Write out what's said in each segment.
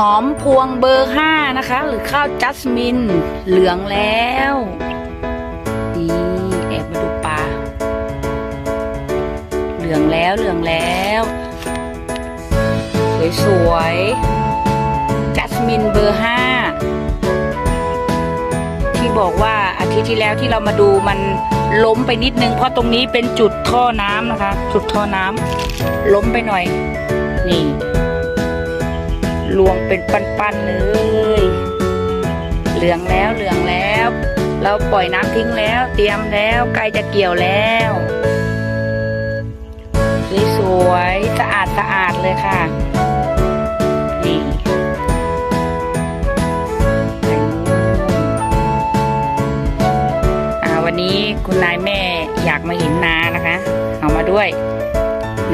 หอมพวงเบอร์ห้านะคะ หรือข้าวจัสมิน เหลืองแล้วนี่แอบมาดูปลาเหลืองแล้วเหลืองแล้ว สวยๆจัสมินเบอร์ห้าที่บอกว่าอาทิตย์ที่แล้วที่เรามาดูมันล้มไปนิดนึง เพราะตรงนี้เป็นจุดท่อน้ำนะคะ จุดท่อน้ำล้มไปหน่อย นี่ รวงเป็นปั้นๆเลย เหลืองแล้วเหลืองแล้ว เราปล่อยน้ำทิ้งแล้ว เตรียมแล้วใกล้จะเกี่ยวแล้วสวยๆสะอาดสะอาดเลยค่ะนี่วันนี้คุณนายแม่อยากมาเห็นนานะคะ เอามาด้วย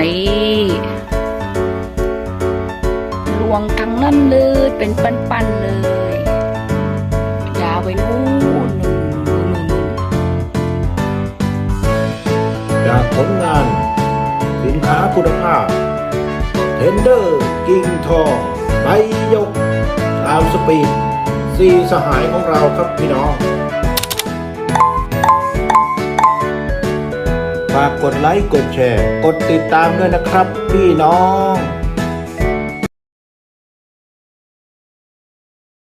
นี่ วงทั้งนั้นเลยเป็นปั้นๆเลย ยาวไปนู่นนู่นนู่นนู่นจากผลงาน สินค้าคุณภาพเทนเดอร์กิ่งทองใบยกตามสปีดสีสหายของเราครับพี่น้องฝากกดไลค์ กดแชร์ กดติดตามด้วยนะครับพี่น้อง